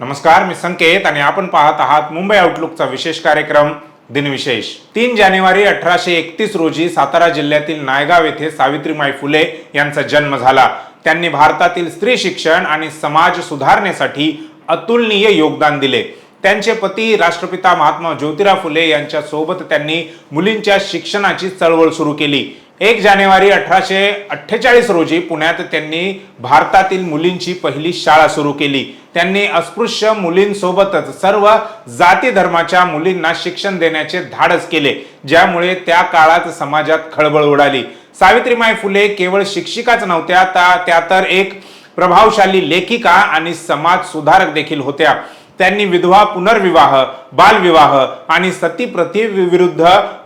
नमस्कार मी संकेत आणि आपण पाहत आहात मुंबई आउटलुकचा विशेष कार्यक्रम दिनविशेष. तीन जानेवारी अठराशे एकतीस रोजी सातारा जिल्ह्यातील नायगाव येथे सावित्रीमाई फुले यांचा जन्म झाला. त्यांनी भारतातील स्त्री शिक्षण आणि समाज सुधारणेसाठी अतुलनीय योगदान दिले. त्यांचे पती राष्ट्रपिता महात्मा ज्योतिराव फुले यांच्या सोबत त्यांनी मुलींच्या शिक्षणाची चळवळ सुरू केली. एक जानेवारी अठराशे अठ्ठेचाळीस रोजी पुण्यात त्यांनी भारतातील मुलींची पहिली शाळा सुरू केली. त्यांनी अस्पृश्य मुलींसोबतच सर्व जाती धर्माच्या मुलींना शिक्षण देण्याचे धाडस केले ज्यामुळे त्या काळात समाजात खळबळ उडाली. सावित्रीमाई फुले केवळ शिक्षिकाच नव्हत्या त्या- त्या तर एक प्रभावशाली लेखिका आणि समाज सुधारक देखील होत्या. त्यांनी विधवा पुनर्विवाह बालविवाह आणि सती प्रथे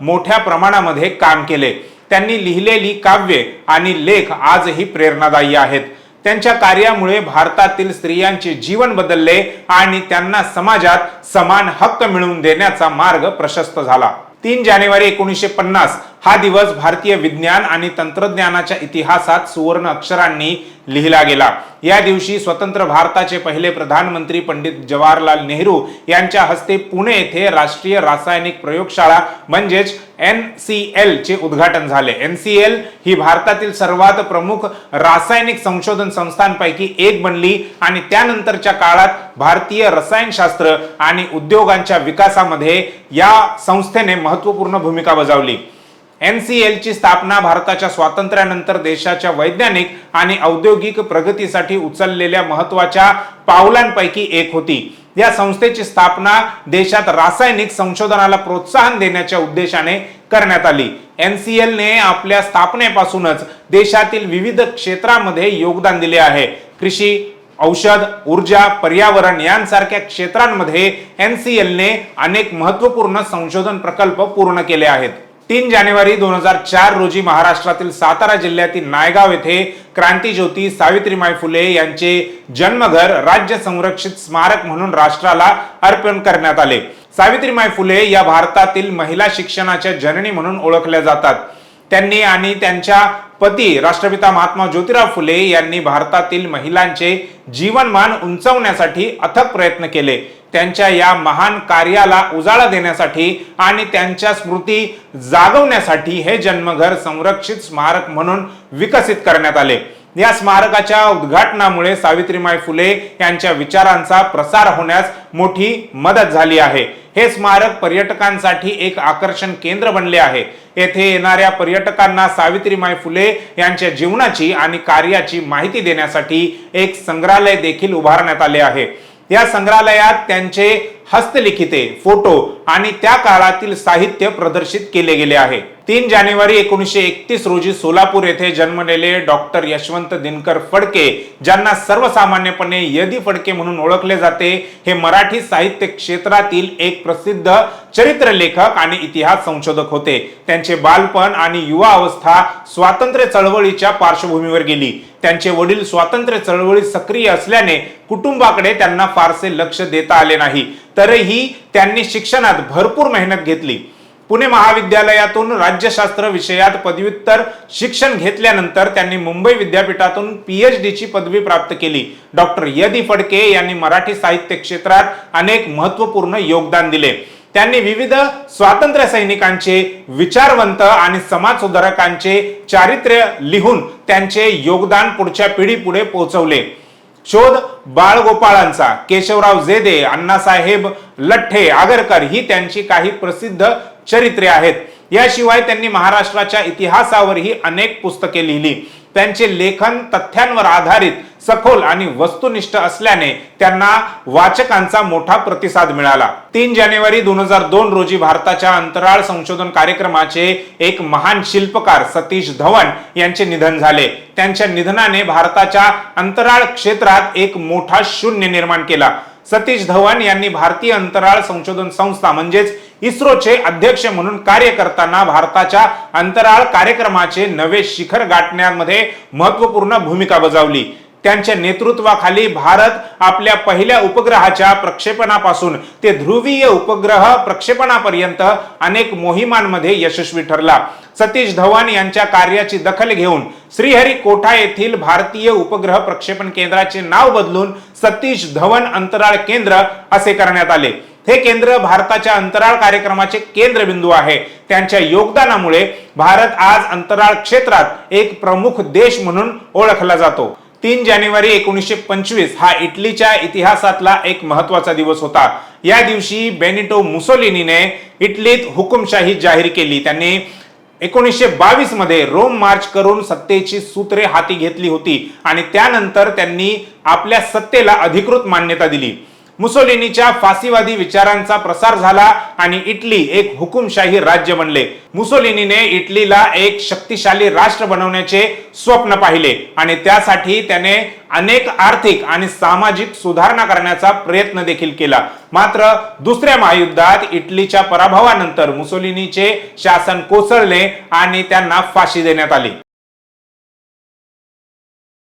मोठ्या प्रमाणामध्ये काम केले. त्यांनी लिहिलेली काव्ये आणि लेख आजही प्रेरणादायी आहेत. त्यांच्या कार्यामुळे भारतातील स्त्रियांचे जीवन बदलले आणि त्यांना समाजात समान हक्क मिळवून देण्याचा मार्ग प्रशस्त झाला. तीन जानेवारी एकोणीसशे पन्नास हा दिवस भारतीय विज्ञान आणि तंत्रज्ञानाच्या इतिहासात सुवर्ण अक्षरांनी लिहिला गेला. या दिवशी स्वतंत्र भारताचे पहिले प्रधानमंत्री पंडित जवाहरलाल नेहरू यांच्या हस्ते पुणे येथे राष्ट्रीय रासायनिक प्रयोगशाळा म्हणजेच एन सी एल चे उद्घाटन झाले. एन सी एल ही भारतातील सर्वात प्रमुख रासायनिक संशोधन संस्थांपैकी एक बनली आणि त्यानंतरच्या काळात भारतीय रसायनशास्त्र आणि उद्योगांच्या विकासामध्ये या संस्थेने महत्त्वपूर्ण भूमिका बजावली. एन सी एलची स्थापना भारताच्या स्वातंत्र्यानंतर देशाच्या वैज्ञानिक आणि औद्योगिक प्रगतीसाठी उचललेल्या महत्त्वाच्या पावलांपैकी एक होती. या संस्थेची स्थापना देशात रासायनिक संशोधनाला प्रोत्साहन देण्याच्या उद्देशाने करण्यात आली. एन सी एलने आपल्या स्थापनेपासूनच देशातील विविध क्षेत्रामध्ये योगदान दिले आहे. कृषी औषध ऊर्जा पर्यावरण यांसारख्या क्षेत्रांमध्ये एन सी एलने अनेक महत्त्वपूर्ण संशोधन प्रकल्प पूर्ण केले आहेत. तीन जानेवारी दोन हजार चार रोजी महाराष्ट्रातील सातारा जिल्ह्यातील नायगाव येथे क्रांतीज्योती सावित्रीमाई फुले यांचे जन्मघर राज्य संरक्षित स्मारक म्हणून राष्ट्राला अर्पण करण्यात आले. सावित्रीमाई फुले या भारतातील महिला शिक्षणाच्या जननी म्हणून ओळखल्या जातात. त्यांनी आणि त्यांच्या पती राष्ट्रपिता महात्मा ज्योतिराव फुले यांनी भारतातील महिलांचे जीवनमान उंचवण्यासाठी अथक प्रयत्न केले. त्यांच्या या महान कार्याला उजाळा देण्यासाठी आणि त्यांच्या स्मृती जागवण्यासाठी हे जन्मघर संरक्षित स्मारक म्हणून विकसित करण्यात आले. या स्मारकाच्या उद्घाटनामुळे सावित्रीमाई फुले यांच्या विचारांचा प्रसार होण्यास मोठी मदत झाली आहे. हे स्मारक पर्यटकांसाठी एक आकर्षण केंद्र बनले आहे. येथे येणाऱ्या पर्यटकांना सावित्रीमाई फुले यांच्या जीवनाची आणि कार्याची माहिती देण्यासाठी एक संग्रहालय देखील उभारण्यात आले आहे. या संग्रहालयात त्यांचे हस्तलिखिते फोटो आणि त्या काळातील साहित्य प्रदर्शित केले गेले आहे. तीन जानेवारी एकोणीसशे एकतीस रोजी सोलापूर येथे जन्मलेले डॉक्टर यशवंत दिनकर फडके ज्यांना सर्वसामान्यपणे यदी फडके म्हणून ओळखले जाते. हे मराठी साहित्य क्षेत्रातील एक प्रसिद्ध चरित्र लेखक आणि इतिहास संशोधक होते. त्यांचे बालपण आणि युवा अवस्था स्वातंत्र्य चळवळीच्या पार्श्वभूमीवर गेली. त्यांचे वडील स्वातंत्र्य चळवळीत सक्रिय असल्याने कुटुंबाकडे त्यांना फारसे लक्ष देता आले नाही. तरीही त्यांनी शिक्षणात भरपूर मेहनत घेतली. पुणे महाविद्यालयातून राज्यशास्त्र विषयात पदव्युत्तर शिक्षण घेतल्यानंतर त्यांनी मुंबई विद्यापीठातून पीएच ची पदवी प्राप्त केली. डॉक्टर यदी फडके यांनी मराठी साहित्य क्षेत्रात अनेक महत्त्वपूर्ण योगदान दिले. त्यांनी विविध स्वातंत्र्य सैनिकांचे विचारवंत आणि समाज सुधारकांचे चारित्र्य लिहून त्यांचे योगदान पुढच्या पिढी पुढे पोहोचवले. शोध बाळगोपाळांचा केशवराव जेदे अण्णासाहेब लठ्ठे आगरकर ही त्यांची काही प्रसिद्ध चरित्रे आहेत. याशिवाय त्यांनी महाराष्ट्राच्या इतिहासावरही अनेक पुस्तके लिहिली. त्यांचे लेखन तथ्यांवर आधारित सखोल आणि वस्तुनिष्ठ असल्याने त्यांना वाचकांचा मोठा प्रतिसाद मिळाला. तीन जानेवारी दोन हजार दोन रोजी भारताच्या अंतराळ संशोधन कार्यक्रमाचे एक महान शिल्पकार सतीश धवन यांचे निधन झाले. त्यांच्या निधनाने भारताच्या अंतराळ क्षेत्रात एक मोठा शून्य निर्माण केला. सतीश धवन यांनी भारतीय अंतराळ संशोधन संस्था म्हणजेच इस्रोचे अध्यक्ष म्हणून कार्य करताना भारताच्या अंतराळ कार्यक्रमाचे नवे शिखर गाठण्यामध्ये महत्त्वपूर्ण भूमिका बजावली. त्यांच्या नेतृत्वाखाली भारत आपल्या पहिल्या उपग्रहाच्या प्रक्षेपणापासून ते ध्रुवीय उपग्रह प्रक्षेपणापर्यंत अनेक मोहिमांमध्ये यशस्वी ठरला. सतीश धवन यांच्या कार्याची दखल घेऊन श्रीहरिकोठा येथील भारतीय उपग्रह प्रक्षेपण केंद्राचे नाव बदलून सतीश धवन अंतराळ केंद्र असे करण्यात आले. हे केंद्र भारताच्या अंतराळ कार्यक्रमाचे केंद्रबिंदू आहे. त्यांच्या योगदानामुळे भारत आज अंतराळ क्षेत्रात एक प्रमुख देश म्हणून ओळखला जातो. तीन जानेवारी एकोणीसशे पंचवीस हा इटलीच्या इतिहासातला एक महत्त्वाचा दिवस होता. या दिवशी बेनिटो मुसोलिनीने इटलीत हुकुमशाही जाहीर केली. त्यांनी एकोणीसशे बावीसमध्ये रोम मार्च करून सत्तेची सूत्रे हाती घेतली होती आणि त्यानंतर त्यांनी आपल्या सत्तेला अधिकृत मान्यता दिली. मुसोलिनीच्या फासीवादी विचारांचा प्रसार झाला आणि इटली एक हुकुमशाही राज्य बनले. मुसोलिनीने इटलीला एक शक्तिशाली राष्ट्र बनवण्याचे स्वप्न पाहिले आणि त्यासाठी त्याने अनेक आर्थिक आणि सामाजिक सुधारणा करण्याचा प्रयत्न देखील केला. मात्र दुसऱ्या महायुद्धात इटलीच्या पराभवानंतर मुसोलिनीचे शासन कोसळले आणि त्यांना फाशी देण्यात आली.